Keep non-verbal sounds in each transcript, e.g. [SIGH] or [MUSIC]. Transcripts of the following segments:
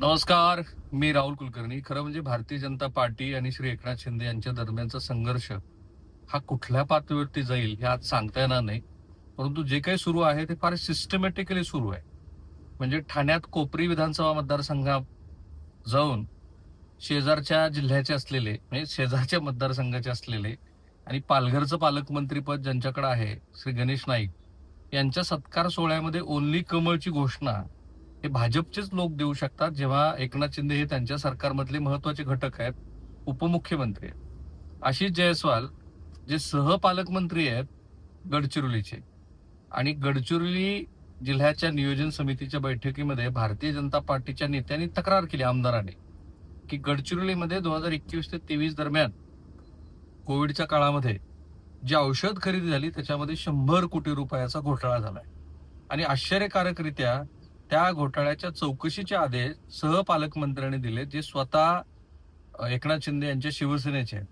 नमस्कार मी राहुल कुलकर्णी. खरं म्हणजे भारतीय जनता पार्टी आणि श्री एकनाथ शिंदे यांच्या दरम्यानचा संघर्ष हा कुठल्या पातळीवरती जाईल हे आज सांगता येणार नाही. परंतु जे काही सुरू आहे ते फार सिस्टमॅटिकली सुरू आहे. म्हणजे ठाण्यात कोपरी विधानसभा मतदारसंघात जाऊन शेजारच्या जिल्ह्याचे असलेले म्हणजे शेजारच्या मतदारसंघाचे असलेले आणि पालघरचं पालकमंत्रीपद ज्यांच्याकडे आहे श्री गणेश नाईक यांच्या सत्कार सोहळ्यामध्ये ओनली कमळची घोषणा हे भाजपचेच लोक देऊ शकतात जेव्हा एकनाथ शिंदे हे त्यांच्या सरकारमधले महत्त्वाचे घटक आहेत उपमुख्यमंत्री आहेत. आशिष जयस्वाल जे सहपालकमंत्री आहेत गडचिरोलीचे. आणि गडचिरोली जिल्ह्याच्या नियोजन समितीच्या बैठकीमध्ये भारतीय जनता पार्टीच्या नेत्यांनी तक्रार केली आमदारांनी की गडचिरोलीमध्ये दोन हजार एकवीस ते तेवीस दरम्यान कोविडच्या काळामध्ये जी औषध खरेदी झाली त्याच्यामध्ये शंभर कोटी रुपयाचा घोटाळा झालाय. आणि आश्चर्यकारकरित्या त्या घोटाळ्याच्या चौकशीचे आदेश सहपालकमंत्र्यांनी दिले जे स्वतः एकनाथ शिंदे यांच्या शिवसेनेचे आहेत.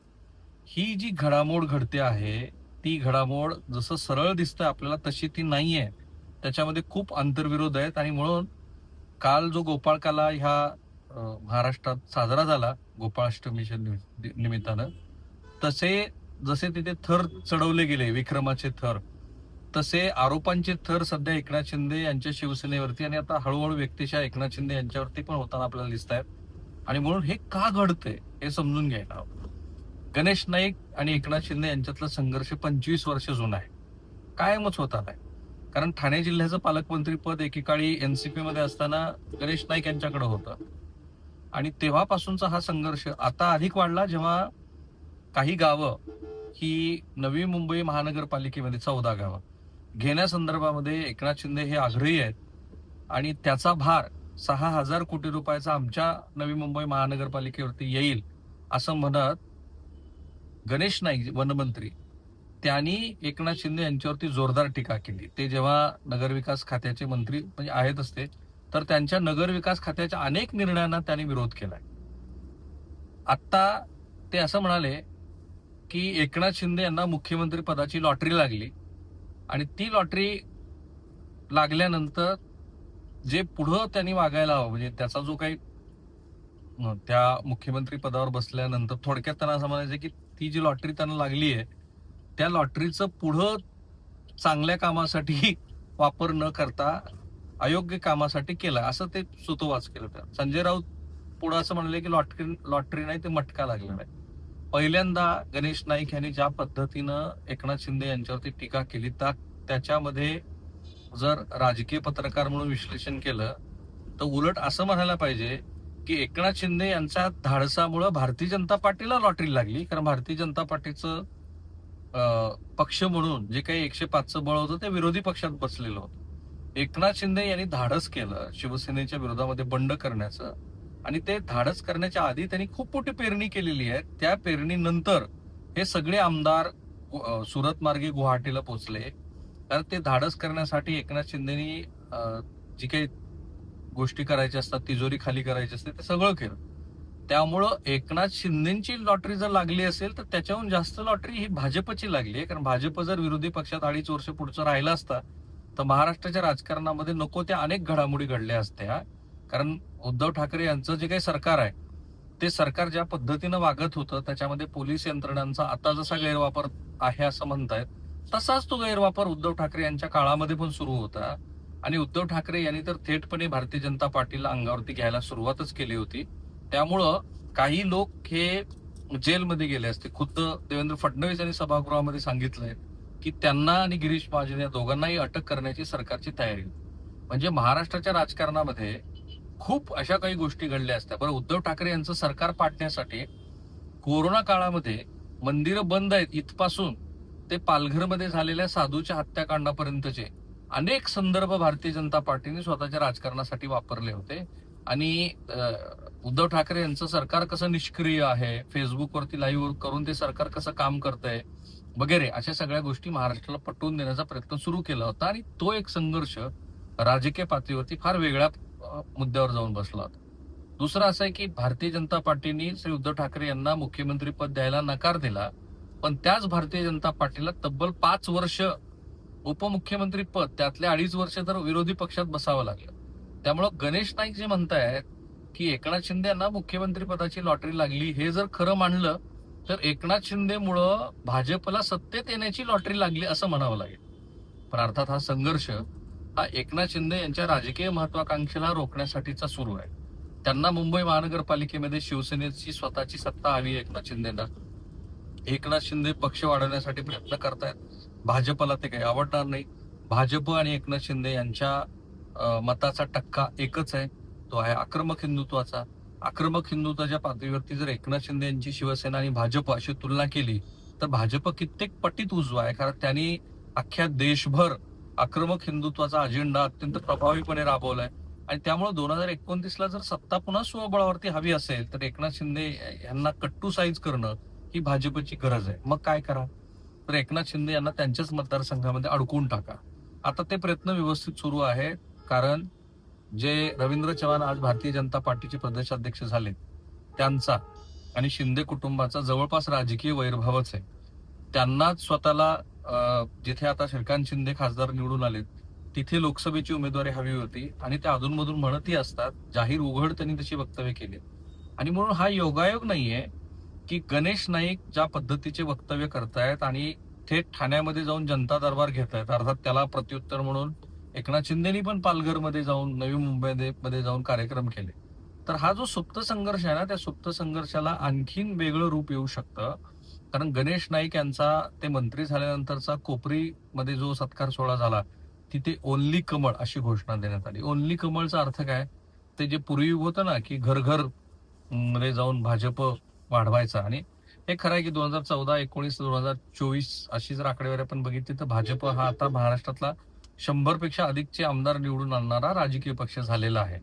ही जी घडामोड घडते आहे ती घडामोड जसं सरळ दिसतं आपल्याला तशी ती नाही आहे त्याच्यामध्ये खूप आंतरविरोध आहेत आणि म्हणून काल जो गोपाळकाला ह्या महाराष्ट्रात साजरा झाला गोपाळाष्टमीच्या निमित्तानं तसे जसे तिथे थर चढवले गेले विक्रमाचे थर तसे आरोपांचे थर सध्या एकनाथ शिंदे यांच्या शिवसेनेवरती आणि आता हळूहळू व्यक्तिशा एकनाथ शिंदे यांच्यावरती पण होताना आपल्याला दिसत आहेत. आणि म्हणून हे का घडतंय हे समजून घ्यायला हवं. गणेश नाईक आणि एकनाथ शिंदे यांच्यातला संघर्ष पंचवीस वर्ष जुना आहे. कायमच होता नाही. कारण ठाणे जिल्ह्याचं पालकमंत्री पद एकेकाळी एनसीपी मध्ये असताना गणेश नाईक यांच्याकडे होतं. आणि तेव्हापासूनचा हा संघर्ष आता अधिक वाढला जेव्हा काही गावं ही नवी मुंबई महानगरपालिकेमध्ये चौदा गावं. घेण्यासंदर्भामध्ये एकनाथ शिंदे हे आग्रही आहेत. आणि त्याचा भार सहा हजार कोटी रुपयाचा आमच्या नवी मुंबई महानगरपालिकेवरती येईल असं म्हणत गणेश नाईक वनमंत्री त्यांनी एकनाथ शिंदे यांच्यावरती जोरदार टीका केली. ते जेव्हा नगरविकास खात्याचे मंत्री म्हणजे आहेत असते तर त्यांच्या नगरविकास खात्याच्या अनेक निर्णयांना त्यांनी विरोध केलाय. आत्ता ते असं म्हणाले की एकनाथ शिंदे यांना मुख्यमंत्री पदाची लॉटरी लागली. आणि ती लॉटरी लागल्यानंतर जे पुढं त्यांनी वागायला हवं म्हणजे त्याचा जो काही त्या मुख्यमंत्री पदावर बसल्यानंतर थोडक्यात त्यांना असं म्हणायचं की ती जी लॉटरी त्यांना लागली आहे त्या लॉटरीचं पुढं चांगल्या कामासाठी [LAUGHS] वापर न करता अयोग्य कामासाठी केला. असं ते सुतोवाच केलं. त्या संजय राऊत पुढं असं म्हणले की लॉटरी लॉटरी नाही ते मटका लागला नाही पहिल्यांदा गणेश नाईक यांनी ज्या पद्धतीनं एकनाथ शिंदे यांच्यावरती टीका केली त्या त्याच्यामध्ये जर राजकीय पत्रकार म्हणून विश्लेषण केलं तर उलट असं म्हणायला पाहिजे की एकनाथ शिंदे यांच्या धाडसामुळं भारतीय जनता पार्टीला लॉटरी लागली. कारण भारतीय जनता पार्टीचं पक्ष म्हणून जे काही एकशे पाचचं बळ होतं ते विरोधी पक्षात बसलेलं होतं. एकनाथ शिंदे यांनी धाडस केलं शिवसेनेच्या विरोधामध्ये बंड करण्याचं. आणि ते धाडस करण्याच्या आधी त्यांनी खूप मोठी पेरणी केलेली आहे. त्या पेरणीनंतर हे सगळे आमदार सुरत मार्गे गुवाहाटीला पोहोचले. कारण ते धाडस करण्यासाठी एकनाथ शिंदेनी जी काही गोष्टी करायच्या असतात तिजोरी खाली करायची असते ते सगळं केलं. त्यामुळं एकनाथ शिंदेची लॉटरी जर लागली असेल तर त्याच्याहून जास्त लॉटरी ही भाजपची लागली आहे. कारण भाजप जर विरोधी पक्षात अडीच वर्ष पुढचं राहिला असता तर महाराष्ट्राच्या राजकारणामध्ये नको त्या अनेक घडामोडी घडल्या असत्या. कारण उद्धव ठाकरे यांचं जे काही सरकार आहे ते सरकार ज्या पद्धतीनं वागत होतं त्याच्यामध्ये पोलीस यंत्रणांचा आता जसा गैरवापर आहे असं म्हणतायत तसाच तो गैरवापर उद्धव ठाकरे यांच्या काळामध्ये पण सुरू होता. आणि उद्धव ठाकरे यांनी तर थेटपणे भारतीय जनता पार्टीला अंगावरती घ्यायला सुरुवातच केली होती. त्यामुळं काही लोक हे जेलमध्ये गेले असते. खुद्द देवेंद्र फडणवीस यांनी सभागृहामध्ये सांगितलंय की त्यांना आणि गिरीश महाजन या दोघांनाही अटक करण्याची सरकारची तयारी म्हणजे महाराष्ट्राच्या राजकारणामध्ये खूप अशा काही गोष्टी घडल्या असत्या. बरं उद्धव ठाकरे यांचं सरकार पाडण्यासाठी कोरोना काळामध्ये मंदिरं बंद आहेत इथपासून. ते पालघरमध्ये झालेल्या साधूच्या हत्याकांडापर्यंतचे अनेक संदर्भ भारतीय जनता पार्टीने स्वतःच्या राजकारणासाठी वापरले होते. आणि उद्धव ठाकरे यांचं सरकार कसं निष्क्रिय आहे? फेसबुकवरती लाईव्ह करून ते सरकार कसं काम करतंय? वगैरे अशा सगळ्या गोष्टी महाराष्ट्राला पटवून देण्याचा प्रयत्न सुरू केला होता. आणि तो एक संघर्ष राजकीय पातळीवरती फार वेगळ्या मुद्द्यावर जाऊन बसला दुसरं असं आहे की भारतीय जनता पार्टीने श्री उद्धव ठाकरे यांना मुख्यमंत्री पद द्यायला नकार दिला पण त्याच भारतीय जनता पार्टीला तब्बल पाच वर्ष उपमुख्यमंत्री पद त्यातले अडीच वर्ष तर विरोधी पक्षात बसावं लागलं. त्यामुळं गणेश नाईक जे म्हणतायत की एकनाथ शिंदे यांना मुख्यमंत्री पदाची लॉटरी लागली हे जर खरं मानलं तर एकनाथ शिंदेमुळं भाजपला सत्तेत येण्याची लॉटरी लागली असं म्हणावं लागेल. पण अर्थात हा संघर्ष हा एकनाथ शिंदे यांच्या राजकीय महत्वाकांक्षेला रोखण्यासाठीचा सुरू आहे. त्यांना मुंबई महानगरपालिकेमध्ये शिवसेनेची स्वतःची सत्ता हवी आहे एकनाथ शिंदेना. एकनाथ शिंदे पक्ष वाढवण्यासाठी प्रयत्न करतायत. भाजपला ते काही आवडणार नाही. भाजप आणि एकनाथ शिंदे यांच्या मताचा टक्का एकच आहे. तो आहे आक्रमक हिंदुत्वाचा. आक्रमक हिंदुत्वाच्या पातळीवरती जर एकनाथ शिंदे यांची शिवसेना आणि भाजप अशी तुलना केली तर भाजप कित्येक पटीत उजवा आहे. कारण त्यांनी अख्ख्या देशभर आक्रमक हिंदुत्वाचा अजेंडा अत्यंत प्रभावीपणे राबवलाय. आणि त्यामुळे दोन हजार एकोणतीसला जर सत्ता पुन्हा स्वबळावरती हवी असेल तर एकनाथ शिंदे यांना कट्टू साईज करणं ही भाजपची गरज आहे. मग काय करा? तर एकनाथ शिंदे यांना त्यांच्याच मतदारसंघामध्ये अडकून टाका. आता ते प्रयत्न व्यवस्थित सुरू आहेत कारण जे रवींद्र चव्हाण आज भारतीय जनता पार्टीचे प्रदेशाध्यक्ष झाले त्यांचा आणि शिंदे कुटुंबाचा जवळपास राजकीय वैरभावच आहे. त्यांनाच स्वतःला जिथे आता श्रीकांत शिंदे खासदार निवडून आलेत तिथे लोकसभेची उमेदवारी हवी होती आणि त्या अधूनमधून म्हणतही असतात जाहीर उघड त्यांनी तशी वक्तव्य केली. आणि म्हणून हा योगायोग नाहीये की गणेश नाईक ज्या पद्धतीचे वक्तव्य करतायत आणि थेट ठाण्यामध्ये जाऊन जनता दरबार घेत आहेत अर्थात त्याला प्रत्युत्तर म्हणून एकनाथ शिंदेनी पण पालघरमध्ये जाऊन नवी मुंबई मध्ये जाऊन कार्यक्रम केले. तर हा जो सुप्त संघर्ष आहे ना त्या सुप्त संघर्षाला आणखीन वेगळं रूप येऊ शकतं. कारण गणेश नाईक यांचा ते मंत्री झाल्यानंतरचा कोपरीमध्ये जो सत्कार सोहळा झाला तिथे ओनली कमळ अशी घोषणा देण्यात आली. ओनली कमळचा अर्थ काय? ते जे पूर्वी होतं ना की घर घरमध्ये जाऊन भाजप वाढवायचा. आणि हे खरं आहे की दोन हजार चौदा एकोणीस दोन हजार चोवीस अशी जर आकडेवारी आपण बघितली तर भाजप हा आता महाराष्ट्रातला शंभरपेक्षा अधिकचे आमदार निवडून आणणारा राजकीय पक्ष झालेला आहे.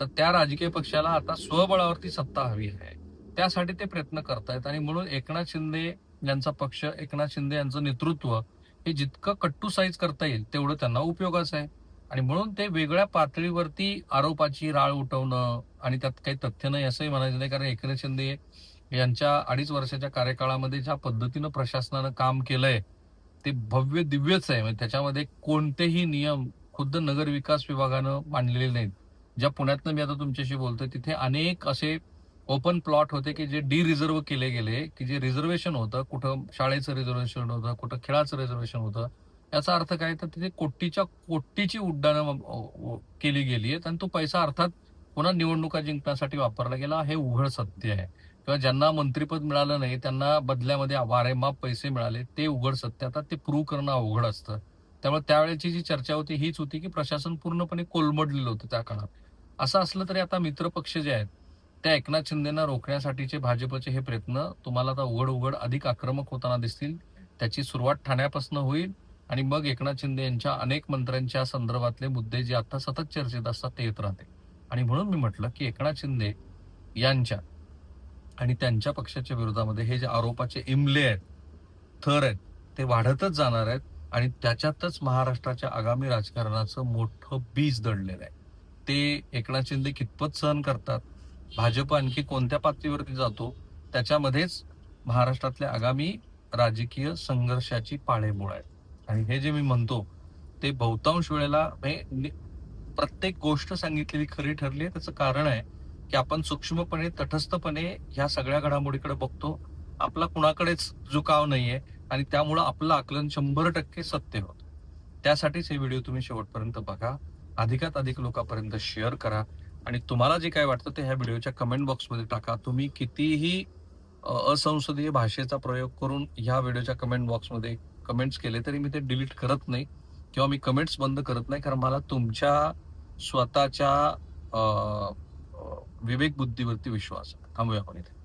तर त्या राजकीय पक्षाला आता स्वबळावरती सत्ता हवी आहे. त्यासाठी ते प्रयत्न करतायत. आणि म्हणून एकनाथ शिंदे यांचा पक्ष एकनाथ शिंदे यांचं नेतृत्व हे जितकं कट्टू साईज करता येईल तेवढं त्यांना उपयोगाचं आहे. आणि म्हणून ते वेगळ्या पातळीवरती आरोपाची राळ उठवणं आणि त्यात काही तथ्य नाही असंही म्हणायचं नाही. कारण एकनाथ शिंदे यांच्या अडीच वर्षाच्या कार्यकाळामध्ये ज्या पद्धतीनं प्रशासनानं काम केलंय ते भव्य दिव्यच आहे. म्हणजे त्याच्यामध्ये कोणतेही नियम खुद्द नगर विकास विभागानं मांडलेले नाहीत. ज्या पुण्यातनं मी आता तुमच्याशी बोलतोय तिथे अनेक असे ओपन प्लॉट होते की जे डी रिझर्व केले गेले की जे रिझर्वेशन होतं कुठं शाळेचं रिझर्वेशन होतं कुठं खेळाचं रिझर्वेशन होतं याचा अर्थ काय? तर तिथे कोटीच्या कोटीची उड्डाणं केली गेली आहेत आणि तो पैसा अर्थात पुन्हा निवडणुका जिंकण्यासाठी वापरला गेला. हे उघड सत्य आहे. किंवा ज्यांना मंत्रीपद मिळालं नाही त्यांना बदल्यामध्ये वारेमाप पैसे मिळाले ते उघड सत्य. आता ते प्रूव्ह करणं अवघड असतं. त्यामुळे त्यावेळेची जी चर्चा होती हीच होती की प्रशासन पूर्णपणे कोलमडलेलं होतं त्या काळात. असं असलं तरी आता मित्रपक्ष जे आहेत त्या एकनाथ शिंदेना रोखण्यासाठीचे भाजपचे हे प्रयत्न तुम्हाला आता उघड उघड अधिक आक्रमक होताना दिसतील. त्याची सुरुवात ठाण्यापासून होईल. आणि मग एकनाथ शिंदे यांच्या अनेक मंत्र्यांच्या संदर्भातले मुद्दे जे आता सतत चर्चेत असतात ते येत राहते. आणि म्हणून मी म्हटलं की एकनाथ शिंदे यांच्या आणि त्यांच्या पक्षाच्या विरोधामध्ये हे जे आरोपाचे इमले आहेत थर आहेत ते वाढतच जाणार आहेत. आणि त्याच्यातच महाराष्ट्राच्या आगामी राजकारणाचं मोठं बीज दडलेलं आहे. ते एकनाथ शिंदे कितपत सहन करतात? भाजप आणखी कोणत्या पातळीवरती जातो त्याच्यामध्येच महाराष्ट्रातल्या आगामी राजकीय संघर्षाची पाळेमुळ आहे. आणि हे जे मी म्हणतो ते बहुतांश वेळेला नि- प्रत्येक गोष्ट सांगितलेली खरी ठरली आहे. त्याचं कारण आहे की आपण सूक्ष्मपणे तटस्थपणे ह्या सगळ्या घडामोडीकडे बघतो. आपला कुणाकडेच झुकाव नाहीये आणि त्यामुळं आपलं आकलन शंभर टक्के सत्य होतं. त्यासाठीच हे व्हिडिओ तुम्ही शेवटपर्यंत बघा. अधिकात अधिक लोकांपर्यंत शेअर करा. आणि तुम्हाला जे काय वाटतं ते ह्या व्हिडिओच्या कमेंट बॉक्समध्ये टाका. तुम्ही कितीही असंसदीय भाषेचा प्रयोग करून ह्या व्हिडिओच्या कमेंट बॉक्समध्ये कमेंट्स केले तरी मी ते डिलीट करत नाही किंवा मी कमेंट्स बंद करत नाही. कारण मला तुमच्या स्वतःच्या विवेक बुद्धीवरती विश्वास आहे. थांबूया आपण इथे.